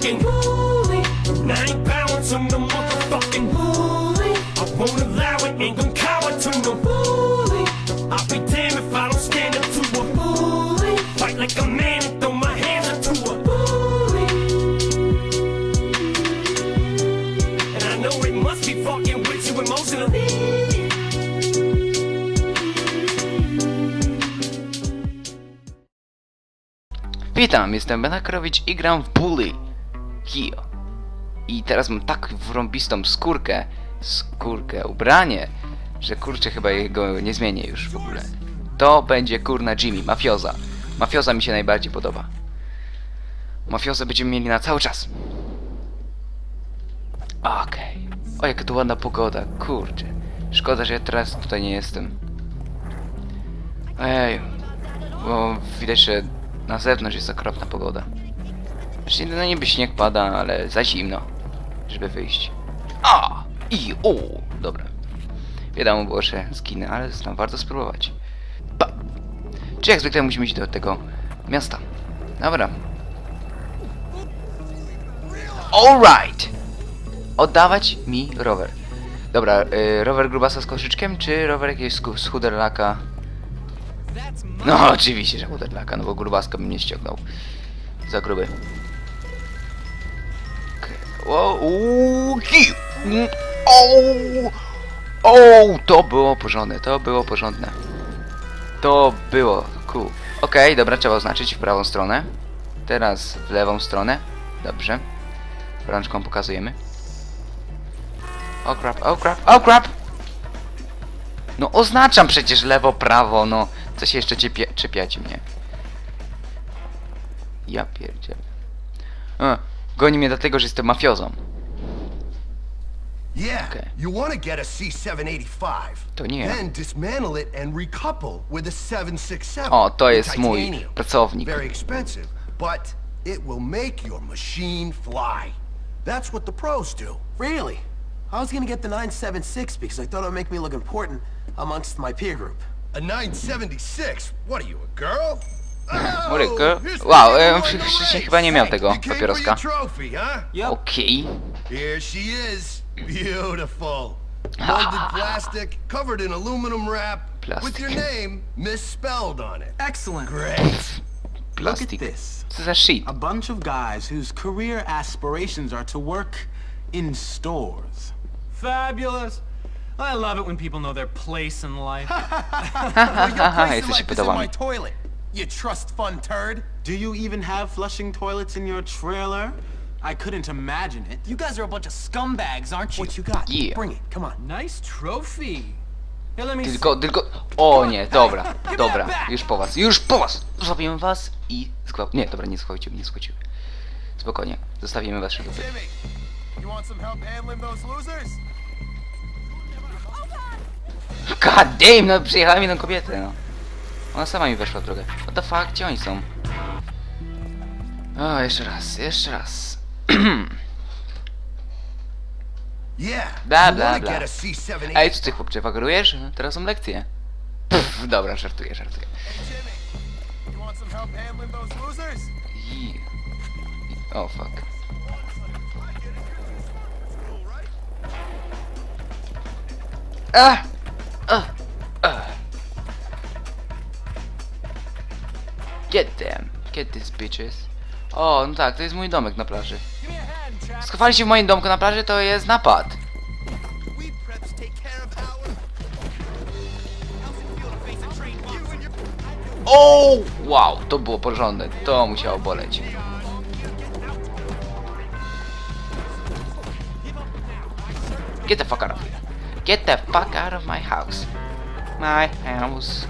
fucking woolly. And I ain't motherfucking. I won't allow it, ain't gon' cower to no bully. I'll be damned if I don't stand up to a bully. Fight like a man and throw my hands up to a bully. And I know it must be fucking with you emotionally. Witam, jestem i gram w Bully. Hio. I teraz mam tak wrąbistą skórkę, skórkę, ubranie, że kurczę chyba jego nie zmienię już w ogóle. To będzie kurna Jimmy, mafioza. Mafioza mi się najbardziej podoba. Mafiozę będziemy mieli na cały czas. Okej. O, jaka tu ładna pogoda, kurczę. Szkoda, że ja teraz tutaj nie jestem. Ej, bo widać, że na zewnątrz jest okropna pogoda. Znaczy, no niby śnieg pada, ale za zimno, żeby wyjść. A! I o! Dobra. Wiadomo było, że zginę, ale znam warto spróbować. Pa! Czy jak zwykle musimy iść do tego miasta. Dobra. Alright! Oddawać mi rower. Dobra, y, rower grubasa z koszyczkiem, czy rower jakiegoś sku- z chuderlaka? No oczywiście, że chuderlaka, no bo grubaska bym nie ściągnął. Za gruby. Okej. O, to było porządne, to było porządne. To było cool. Okej, dobra, trzeba oznaczyć w prawą stronę. Teraz w lewą stronę. Dobrze. Rączką pokazujemy. O crap, o crap, o crap! No oznaczam przecież lewo, prawo, no. Co się jeszcze czepiacie mnie? Ja pierdzielę. A, goni mnie dlatego, że jestem mafiozą. Yeah, Okay. you want to get a C-785. To nie. Then dismantle it and recouple with a 767. O, to in jest mój titanium. pracownik. Very expensive, but it will make your machine fly. That's what the pros do. Really? I was gonna get the 976 because I thought it would make me look important amongst my peer group. A 976? What are you, a girl? What a Oh, girl. here's the Wow, kid e, who won wcześniej the race. chyba nie miał tego You came for papieroska. your trophy, huh? Okej. Here she is. Beautiful. Molded plastic, covered in aluminum wrap, with your Plastic. name misspelled on it. Excellent. Great. Look at Plastik. this. Co za shit? A bunch of guys whose career aspirations are to work in stores. Fabulous. I love it when people know their place in life. Haha, jesteście pedałami. toilet. You trust fund turd. Do you even have flushing toilets in your trailer? I couldn't imagine it. You guys are a bunch of scumbags, aren't you? What you got? Yeah. Bring it. Come on. nice trophy. Here, let me see. Tylko, tylko... O nie, dobra, dobra. Już po was, już po was! Zostawimy was i... Skła... Nie, dobra, nie schwyciły, nie schwyciły. Spokojnie, zostawimy was szybko. Jimmy, you want some help handling those losers? God damn, no przyjechałem jedną kobietę, no. Ona sama mi weszła w drogę. What the fuck, gdzie oni są? O, jeszcze raz, jeszcze raz. Bla, bla, bla. get a C-785. Ej, co ty chłopcze, wagarujesz? Teraz są lekcje. Pff, dobra, żartuję, żartuję. I... O, fuck. Ah! Ah! Get them. Get these bitches. O, no tak, to jest mój domek na plaży. Schowali się w moim domku na plaży, to jest napad. O! Wow, to było porządne. To musiało boleć. Get the fuck out of here. Get the fuck out of my house. My house.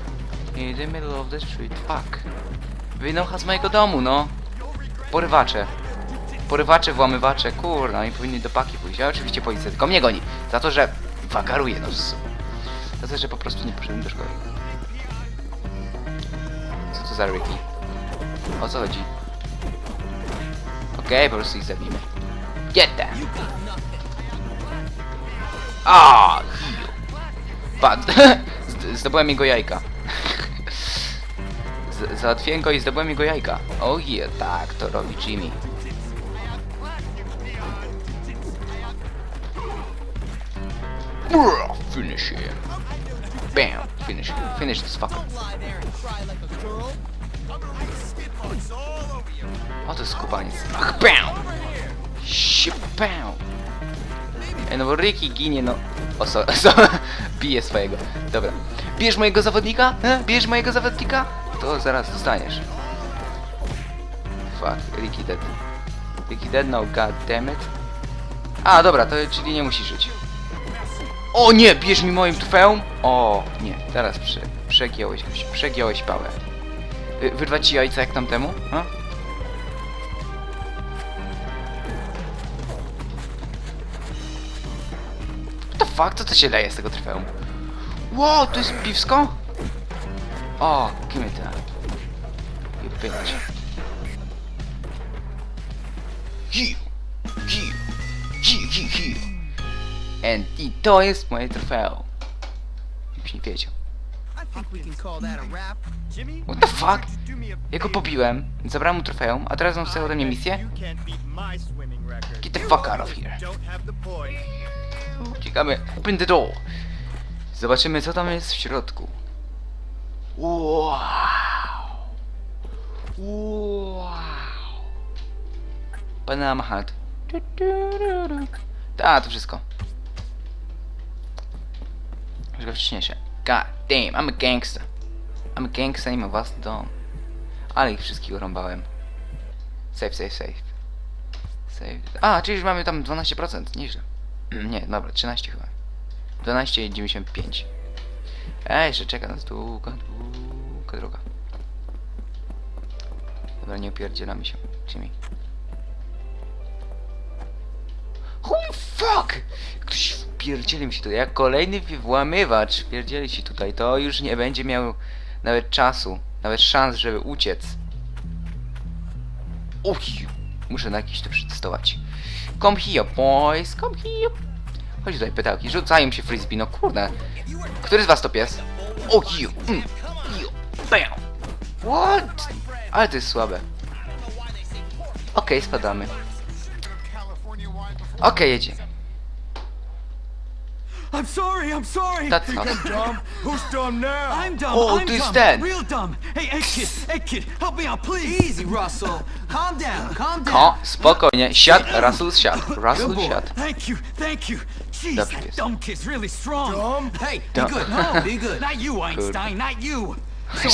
In the middle of the street. Fuck. Wynocha z mojego domu, no. Porywacze. Porywacze, włamywacze, kurna, oni powinni do paki pójść. A oczywiście policja tylko mnie goni. Za to, że wagaruję, no. Za to, że po prostu nie poszedłem do szkoły. Co to za Ricky? O co chodzi? Okej, po prostu ich zabijmy. Get them! A, Padł. Zd- Zdobyłem jego jajka. Z załatwiłem go i zdobyłem jego jajka. Oje, oh yeah, tak, to robi Jimmy. Finish him. Bam, finish him. Finish this fucker. O, to jest kubaniec. Ach, bam! Ship, bam! Ej, no bo Ricky ginie, no... O, so, so, bije swojego. Dobra. Bierz mojego zawodnika? E? Bierz mojego zawodnika? To zaraz dostaniesz. Fuck, Ricky dead. Ricky dead, no god damn it. A, dobra, to czyli nie musi żyć. O nie, bierz mi moim trofeum? O, nie, teraz prze, przegiąłeś, przegiąłeś pałę. Wy, wyrwać ci jajca jak tamtemu? A? What the fuck, co to się leje z tego trofeum? Wow, to jest piwsko? O, give me that. You bitch. And i to jest moje trofeum. Jakbyś nie wiedział. What the fuck? Ja go pobiłem, zabrałem mu trofeum, a teraz on chce ode mnie misję? Get the fuck out of here. Uciekamy. Open the door. Zobaczymy co tam jest w środku. Wow. Wow. Panama Hat. Ta, to wszystko. Żeby wcześniejsze. God damn, I'm a gangster. I'm a gangster i mam własny dom. Ale ich wszystkich urąbałem. Save, save, save. Save. A, czyli już mamy tam 12%, nieźle. Nie, dobra, 13 chyba. 12,95. Ej, jeszcze czeka nas długa, długa droga. Dobra, nie opierdzielamy się. Jimmy. Holy fuck! Ktoś wpierdzieli mi się tutaj. Jak kolejny włamywacz wpierdzieli się tutaj, to już nie będzie miał nawet czasu, nawet szans, żeby uciec. Uj, muszę na jakiś to przetestować. Come here, boys, come here. Chodź tutaj, pytałki. Rzucają się frisbee, no kurde. Który z was to pies? O, you, mm, you, bam. What? Ale to jest słabe. Okej, spadamy. Okej, jedziemy. I'm sorry, I'm sorry. That's not... Dumb? Who's dumb now? I'm dumb. Oh, I'm dumb. dead. Real dumb. Hey, hey, kid. Hey, kid. Help me out, please. Easy, Russell. Calm down. Calm down. O, spokojnie. Siad, Russell. Good Russell boy. siadł. Thank you, thank you. Jeez, Dobrze that jest. dumb kid's really strong. Dumb? Hey, Dumb. be good. No, be good. Not you, Einstein. Not you. So,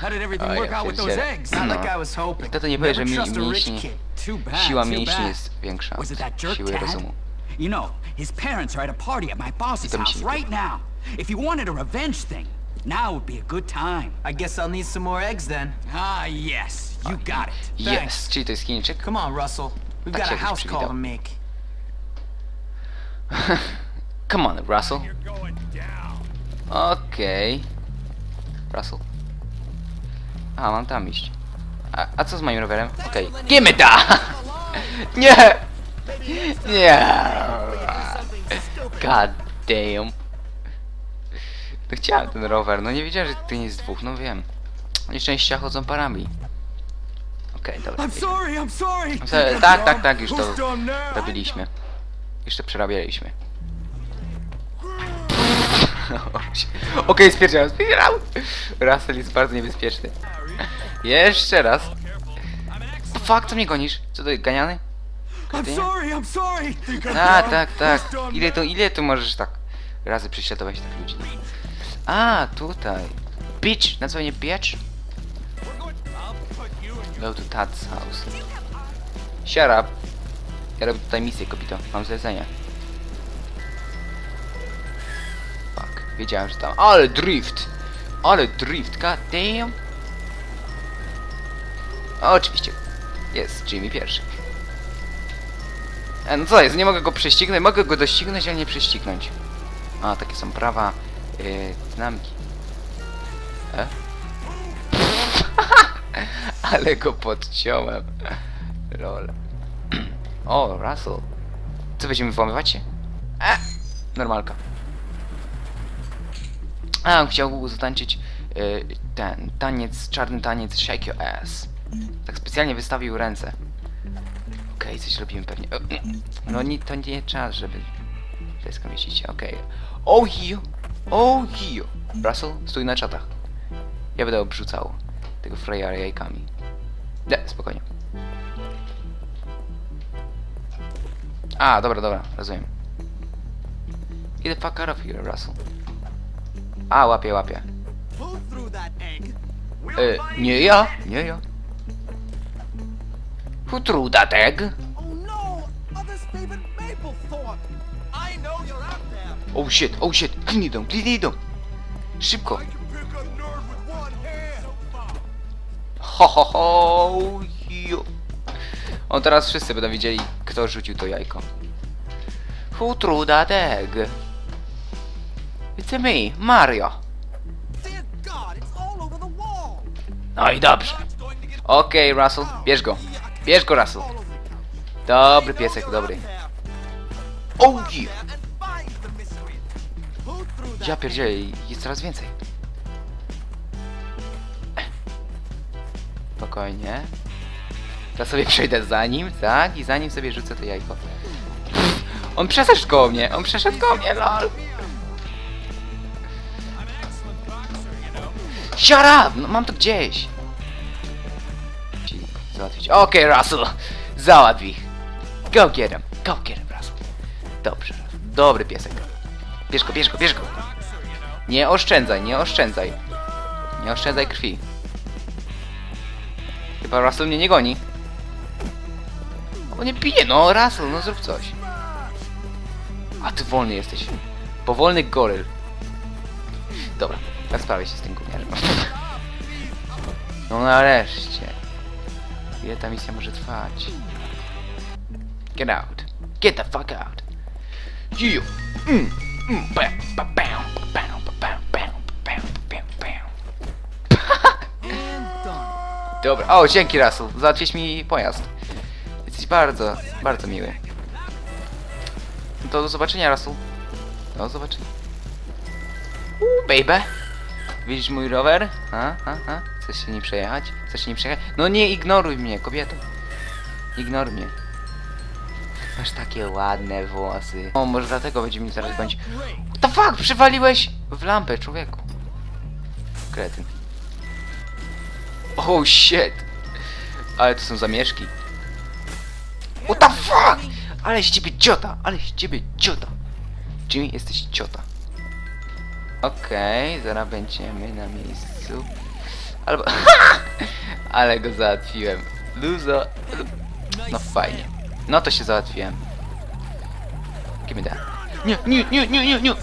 how did everything Oh, work out with those eggs? Not like I was hoping. Kto to nie powie, że Never mi, trust a rich mięśni, kid. Too bad, siła too mięśni bad. jest większa Was it od that jerk siły Tad? rozumu. You know, his parents are at a party at my boss's to mi się house right now. If you wanted a revenge thing, now would be a good time. I guess I'll need some more eggs then. Ah, yes, you got it. Yes, czyli to jest Chińczyk? Come on, Russell. We've Tak got a house call to make. Come on, Russell. Okej. Russell. A, mam tam iść. A, a co z moim rowerem? Okej. Okay. Gimme da! Nie! Nie! God damn. No chciałem ten rower, no nie wiedziałem, że tutaj jest dwóch, no wiem. Nieszczęścia chodzą parami. Okej, dobra. I'm sorry, I'm sorry. Se- Tak, tak, tak, już to robiliśmy. Jeszcze przerabialiśmy. Okej, spierdzielam, spierdzielam! Russell jest bardzo niebezpieczny. Jeszcze raz. Fuck, co mnie gonisz? Co to, ganiany? Sorry. A, tak, tak. Ile to, ile tu możesz tak razy prześladować tych ludzi? A, tutaj. Bitch! Nazwę mnie bitch? Go to Tad's house. Shut up. Ja robię tutaj misję, kopito. Mam zlecenie. Fuck. Wiedziałem, że tam... Ale drift! Ale drift, god damn! O, oczywiście. Jest Jimmy pierwszy. E, no co jest, nie mogę go prześcignąć, mogę go doścignąć, ale nie prześcignąć. A, takie są prawa yy, dynamiki. E? ale go podciąłem. Lol. O, Russell. Co, będziemy włamywać się? E! Normalka. A, on chciał zatańczyć yy, ten taniec, czarny taniec Shake Your Ass. Tak specjalnie wystawił ręce. Okej, coś robimy pewnie. O, No nie, to nie czas, żeby Plecka mieścicie, okej. Oh you! Oh you! Russell, stój na czatach. Ja będę obrzucał tego frajera jajkami. Nie, spokojnie. A, dobra, dobra, rozumiem. Get the fuck out of here, Russell. A, łapie, łapie. E, nie ja, nie ja. Who threw that egg? Oh shit, oh shit, kliknij dą, kliknij dą. Szybko. Ho, ho, ho, jo. On teraz wszyscy będą widzieli kto rzucił to jajko. Who threw that egg? It's me, Mario. No i dobrze. Okej, Russell, bierz go. Bierz go, Russell. Dobry piesek, dobry. Oh yeah. Ja pierdzielę, jest coraz więcej. Spokojnie. To sobie przejdę za nim, tak? I za nim sobie rzucę to jajko. On przeszedł koło mnie, on przeszedł koło mnie, lol. Shut up! No, mam to gdzieś. Załatwić. Okej, Russell. Załatw ich. Go get him. Go get him, Russell. Dobrze. Dobry piesek. Bierz go, bierz go, bierz go. Nie oszczędzaj, nie oszczędzaj. Nie oszczędzaj krwi. Chyba Russell mnie nie goni. O nie pije, no Russell, no zrób coś. A ty wolny jesteś. Powolny goryl. Dobra, rozprawię się z tym gówniarzem. No nareszcie. Ile ta misja może trwać? Get out. Get the fuck out. You. Mm. Mm. Bam, bam, bam. Dobra, o dzięki Russell, załatwiłeś mi pojazd. Bardzo, bardzo miły. To do zobaczenia Russell. Do zobaczenia. Uuu, baby. Widzisz mój rower? A, a, a? Chcesz się nie przejechać? Chcesz się nie przejechać? No nie ignoruj mnie, kobieto. Ignoruj mnie. Masz takie ładne włosy. O, może dlatego będzie mi zaraz bądź. What the fuck? Przywaliłeś w lampę, człowieku. Kretyn. Oh shit. Ale to są zamieszki. What the fuck? Ale ciebie ciota, ale ciebie ciota. Jimmy, jesteś ciota. Okej, zaraz będziemy na miejscu. Albo... ale go załatwiłem. Luzo. No fajnie. No to się załatwiłem. Give me that. Nie, nie, nie, nie, nie, nie.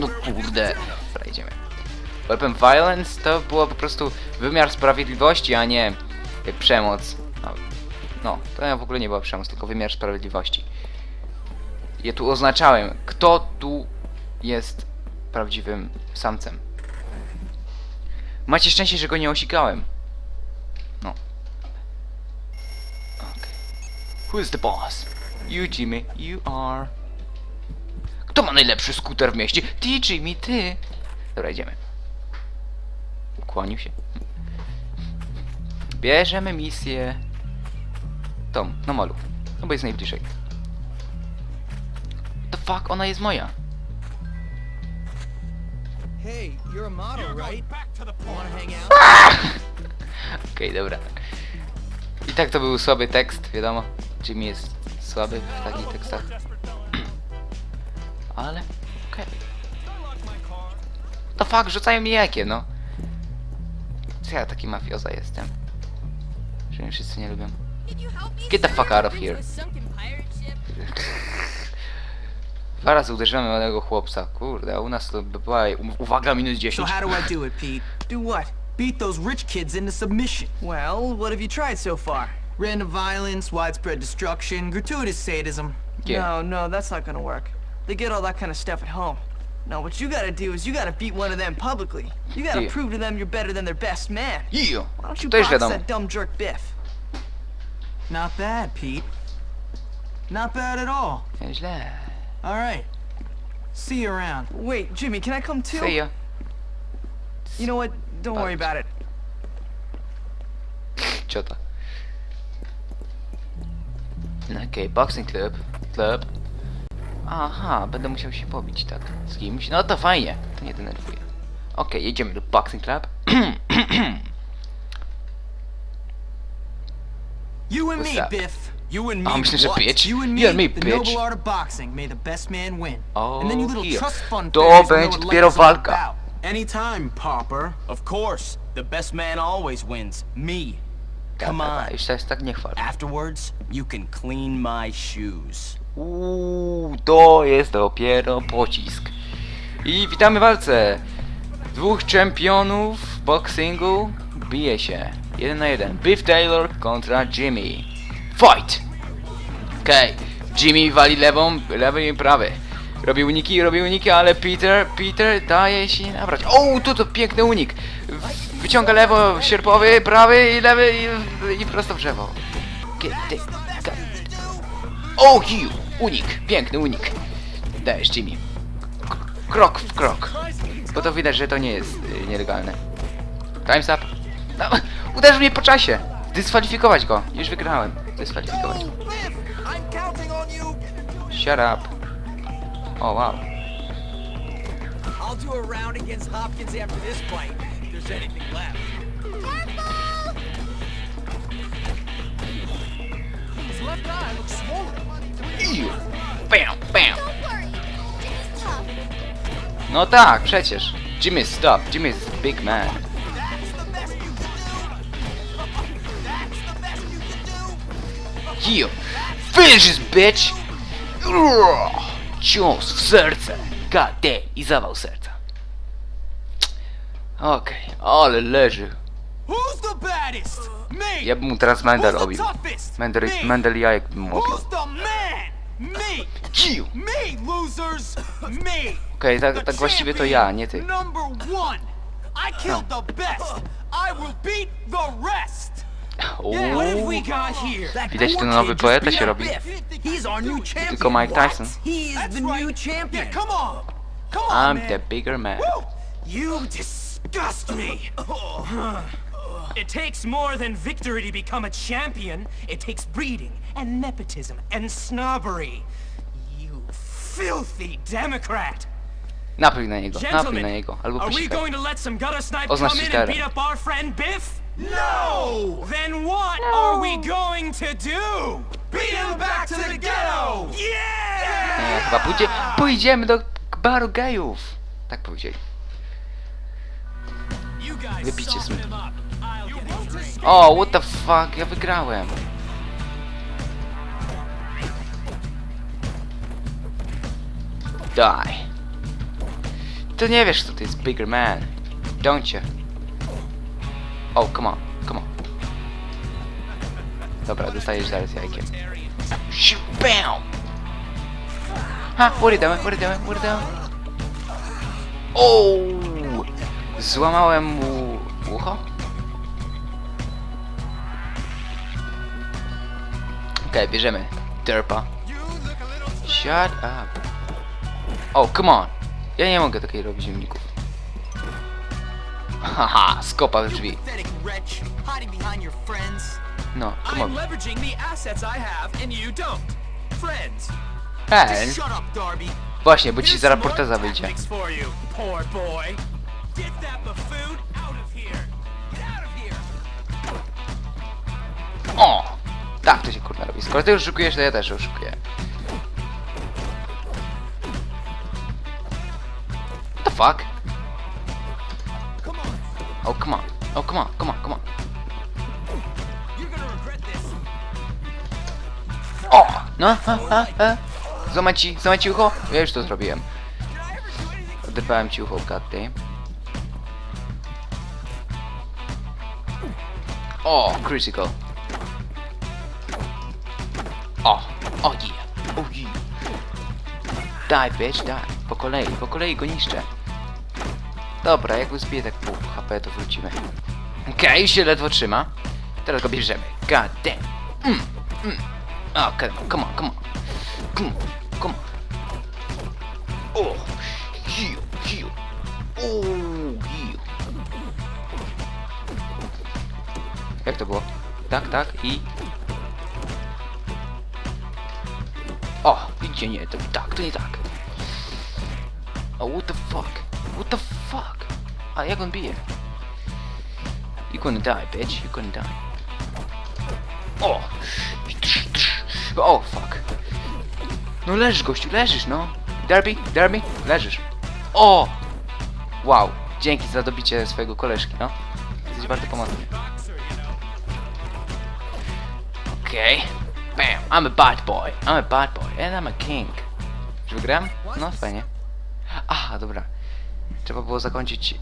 No kurde. Dobra, idziemy. Weapon Violence to było po prostu wymiar sprawiedliwości, a nie przemoc. No, to w ogóle nie była przemoc, tylko wymiar sprawiedliwości. Ja tu oznaczałem, kto tu jest prawdziwym samcem. Macie szczęście, że go nie osikałem. No. Okay. Who's the boss? You, Jimmy. You are. Kto ma najlepszy skuter w mieście? Ty, Jimmy, ty. Dobra, idziemy. Ukłonił się. Bierzemy misję. Tą, na molu. No bo jest najbliżej. The fuck, ona jest moja. Hey, you're a model, right? Wanna hang out? Okej, dobra. I tak to był słaby tekst, wiadomo. Jimmy jest słaby w takich tekstach. Ale, okej. To fuck, rzucają mi jakie, no. Co ja taki mafioza jestem? Że mnie wszyscy nie lubią. Get the fuck out of here. Dwa razy uderzyłem młodego chłopca. Kurde, a u nas to by była uwaga minus So how do I do it, Pete? Do what? Beat those rich kids into submission. Well, what have you tried so far? Random violence, widespread destruction, gratuitous sadism. Yeah. No, no, that's not gonna work. They get all that kind of stuff at home. No, what you gotta do is you gotta beat one of them publicly. You gotta Yeah. prove to them you're better than their best man. Iyo! Why don't you To box wiadomo. that dumb jerk Biff? Not bad, Pete. Not bad at all. Nieźle. All right. See you around. Wait, Jimmy, can I come too? See ya. You know what? Don't worry about it. Ciota. Okej, boxing club. Club. Aha, będę musiał się pobić, tak? Z kimś? No to fajnie, to nie denerwuje. Okej, jedziemy do Boxing Club. You and What's me? Biff. You and A, me. myślę, że what? bitch. You and me, You and me, the bitch. noble art of boxing. May the best man win. O, and then you little here. trust fund To fairies know będzie what dopiero life is all walka. about. Anytime, Popper. Of course, the best man always wins. Me. Come Dobra, on. już teraz tak nie chwal. Afterwards, you can clean my shoes. Uuu, to jest dopiero pocisk. I witamy w walce. Dwóch czempionów boxingu bije się. Jeden na jeden. Biff Taylor kontra Jimmy. Fight! Okej. Jimmy wali lewą, lewy i prawy. Robi uniki, robi uniki, ale Peter, Peter daje się nabrać. O, tu to piękny unik. Wyciąga lewo, sierpowy, prawy i lewy i, i prosto w drzewo. O, hiu! Unik! Piękny unik! Dajesz Jimmy. Krok w krok. Bo to widać, że to nie jest y, nielegalne. Time's up. No, uderzył mnie po czasie. Dyskwalifikować go. Już wygrałem. Dyskwalifikować. Shut up. O, wow. Swollen. Iu. Bam, bam. No tak, przecież. Jimmy, stop. Jimmy is big man. Hiu. Finish this, bitch! Cios w serce. God damn. I zawał serca. Okej, ale leży. Ja bym mu teraz Mendel toughest? Mendel, Me. Mendel jajek bym mu losers. Me. Okej, tak, The tak właściwie to ja, nie ty. Number one. I killed the best. I will beat the rest. Uuu. Widać, ten nowy poeta się robi. Tylko Mike Tyson. I'm the bigger man. You disgust me. It takes more than victory to become a champion. It takes breeding and nepotism and snobbery. You filthy Democrat! Napluj na niego, napluj na niego, albo posikaj. going to No! Then what are we going to do? Beat him back to the ghetto! Yeah! Nie, chyba pójdzie, pójdziemy do baru gejów. Tak powiedzieli. You guys Wypicie soften smutno. him up. I'll get a drink. O, what the fuck, ja wygrałem. Die. To nie wiesz, kto to jest bigger man. Don't you? Oh, come on, come on. Dobra, dostajesz zaraz jajkiem. Bam! Ha, are you doing? Oh! Złamałem mu ucho? Okej, bierzemy derpa. Shut up. Oh, come on. Ja nie mogę takiej robić uników. Haha, skopa w drzwi. No, come on. Darby. właśnie, bo ci zaraz porteza wyjdzie. O! Tak to się kurwa robi. Skoro ty już szukujesz, to ja też oszukuję. What the fuck? Oh, come on. Oh, come on, come on, come on. O! No, ha, ha, ha. Złamać ci, złamać ci ucho? Ja już to zrobiłem. Oderwałem ci ucho, goddamn. O, critical. O, o yeah, o yeah. Daj, bitch, daj. Po kolei, po kolei go niszczę. Dobra, jak uzbiję tak HP, to wrócimy. Okej, się ledwo trzyma. Teraz go bierzemy. God damn. Mm, mm. O, come on, come on, come on. On, come on. O, heal, heal. O, heal. Jak to było? Tak, tak i... O, i nie, nie, to tak, to nie tak. Oh, what the fuck? What the fuck? A jak on bije? Gonna die, bitch. You gonna die. O! O, fuck. No leżysz, gościu, leżysz, no. Derby, derby, leżysz. O! Wow, dzięki za dobicie swojego koleżki, no. Jesteś bardzo pomocny. Okej. Bam, I'm a bad boy. I'm a bad boy and I'm a king. Czy wygrałem? No, fajnie. Aha, dobra. Trzeba było zakończyć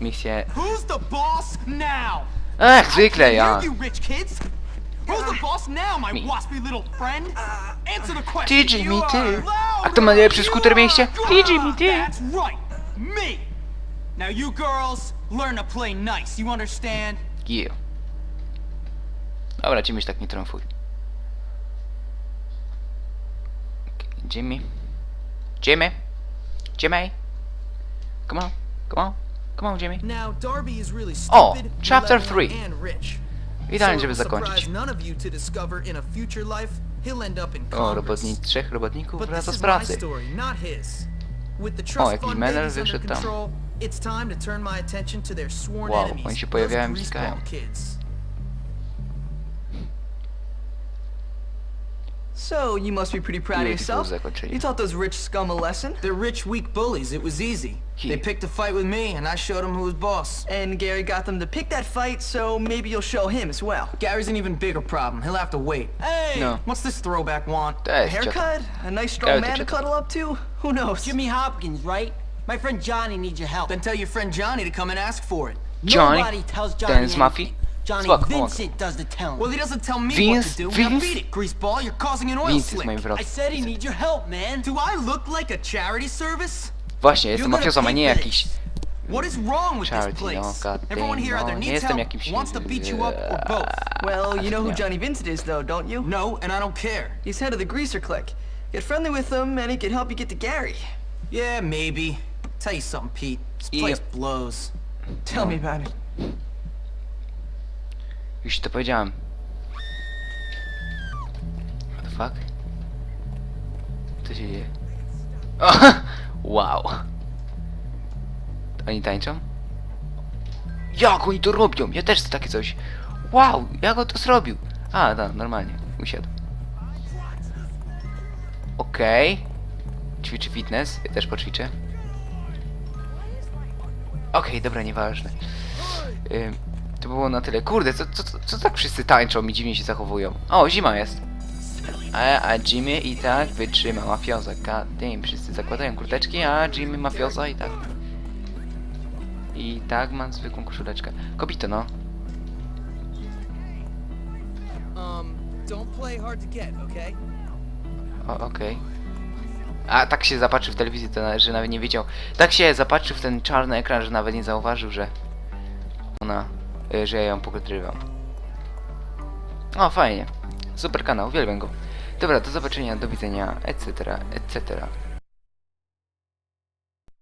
misję. Who's the boss now? Ech, zwykle ja. You rich kids? Who's the boss now, my Me. waspy little friend? Answer the question. TJ, You me are too. A kto ma najlepszy skuter w mieście? That's right, me. Now you girls learn to play nice. You understand? Yeah. Dobra, Jimmy tak nie trąfuj. Jimmy. Jimmy. Jimmy. Come on. Come on. Come on, Jimmy. O, chapter malevolent, three. and rich. Idealnie, So żeby zakończyć. O, Congress. robotni, trzech robotników wraca z pracy. O, jakiś menel wyszedł tam. Wow, oni się pojawiają i znikają. So, you must be pretty proud of yourself. You taught those rich scum a lesson. They're rich, weak bullies. It was easy. He- They picked a fight with me, and I showed them who was boss. And Gary got them to pick that fight, so maybe you'll show him as well. Gary's an even bigger problem. He'll have to wait. Hey, No. what's this throwback want? A haircut? A nice strong man to to cuddle up to? Who knows? Jimmy Hopkins, right? My friend Johnny needs your help. Then tell your friend Johnny to come and ask for it. Johnny. Nobody tells Johnny Ten z anything. mafii. Johnny Spoko. Vincent does the telling. Well, he doesn't tell me Vince- what to do. Vince? Now beat it, greaseball. You're causing an oil Vince jest slick. moim I said he needs your help, man. Do I look like a charity service? Właśnie, jestem You're gonna mafiozą, a pay nie for jakiś... this. What is wrong with Charity, this place? no, Everyone damn, here either no, needs help, jakimś, wants to beat you up, or both. Well, you know who Johnny Vincent is, though, don't you? No, and I don't care. He's head of the Greaser Clique. Get friendly with him, and he can help you get to Gary. Yeah, maybe. Tell you something, Pete. This place Yep. blows. Tell me about it. Już to powiedziałem. What the fuck? Co się dzieje? O, wow. Oni tańczą? Jak oni to robią? Ja też chcę takie coś. Wow, jak on to zrobił? A, tak, normalnie. Usiadł. Okej. Ćwiczy fitness. Ja też poćwiczę. Okej, dobra, nieważne. Ym, to było na tyle. Kurde, co, co, co, co tak wszyscy tańczą i dziwnie się zachowują? O, zima jest. A, a Jimmy i tak wytrzyma mafioza. God damn, wszyscy zakładają kurteczki, a Jimmy mafioza i tak. I tak mam zwykłą koszuleczkę. Kobito, no. Um, okay? O, okej. A tak się zapatrzył w telewizji, to, na- że nawet nie wiedział. Tak się zapatrzył w ten czarny ekran, że nawet nie zauważył, że ona, że ja ją pokotrywam. O, fajnie. Super kanał, uwielbiam go. Dobra, do zobaczenia, do widzenia, etc., etc.